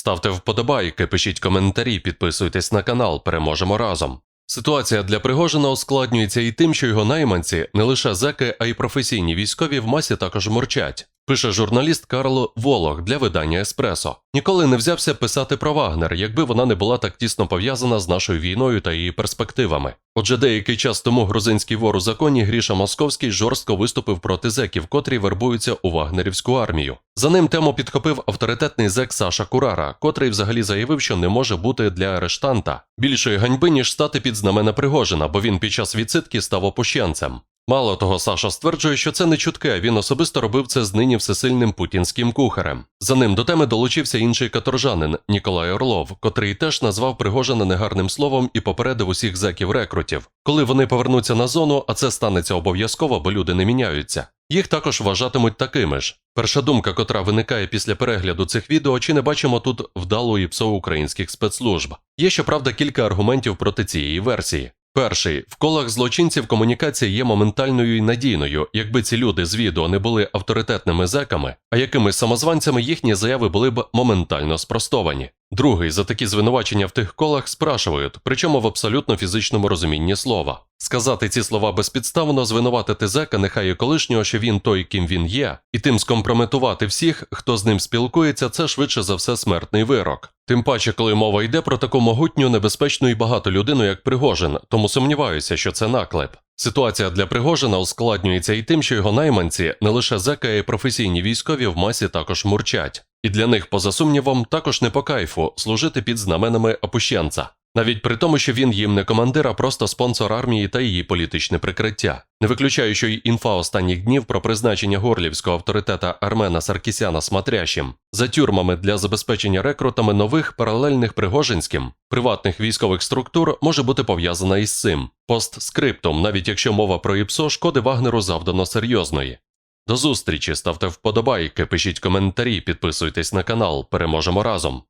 ставте вподобайки, пишіть коментарі, підписуйтесь на канал, переможемо разом. Ситуація для Пригожина ускладнюється і тим, що його найманці не лише зеки, а й професійні військові в масі також мурчать. Пише журналіст Карл Волох для видання Еспресо. Ніколи не взявся писати про Вагнер, якби вона не була так тісно пов'язана з нашою війною та її перспективами. Отже, деякий час тому грузинський вор у законі Гріша Московський жорстко виступив проти зеків, котрі вербуються у вагнерівську армію. За ним тему підхопив авторитетний зек Саша Курара, котрий взагалі заявив, що не може бути для арештанта більшої ганьби, ніж стати під знамена Пригожина, бо він під час відсидки став опущенцем. Мало того, Саша стверджує, що це не чутке. Він особисто робив це з нині всесильним путінським кухарем. За ним до теми долучився інший каторжанин Ніколай Орлов, котрий теж назвав Пригожина негарним словом і попередив усіх зеків рекрутів. Коли вони повернуться на зону, а це станеться обов'язково, бо люди не міняються. Їх також вважатимуть такими ж. Перша думка, котра виникає після перегляду цих відео, чи не бачимо тут вдалої ПСО українських спецслужб. Є щоправда кілька аргументів проти цієї версії. Перший в колах злочинців комунікація є моментальною і надійною. Якби ці люди з відео не були авторитетними зеками, а якимись самозванцями їхні заяви були б моментально спростовані. Другий за такі звинувачення в тих колах спрашують, причому в абсолютно фізичному розумінні слова. Сказати ці слова безпідставно, звинуватити зека, нехай і колишнього, що він той, ким він є, і тим скомпрометувати всіх, хто з ним спілкується, це швидше за все смертний вирок. Тим паче, коли мова йде про таку могутню, небезпечну і багату людину, як Пригожин, тому сумніваюся, що це наклеп. Ситуація для Пригожина ускладнюється і тим, що його найманці не лише зека, а й професійні військові в масі також мурчать. І для них, поза сумнівом, також не по кайфу служити під знаменами опущенця. Навіть при тому, що він їм не командир, а просто спонсор армії та її політичне прикриття. Не виключаю, що й інфа останніх днів про призначення горлівського авторитета Армена Саркісяна Смотрящим за тюрмами для забезпечення рекрутами нових паралельних пригожинським приватних військових структур може бути пов'язана із цим постскриптом, навіть якщо мова про ІПСО шкоди Вагнеру завдано серйозної. До зустрічі, ставте вподобайки, пишіть коментарі, підписуйтесь на канал, переможемо разом.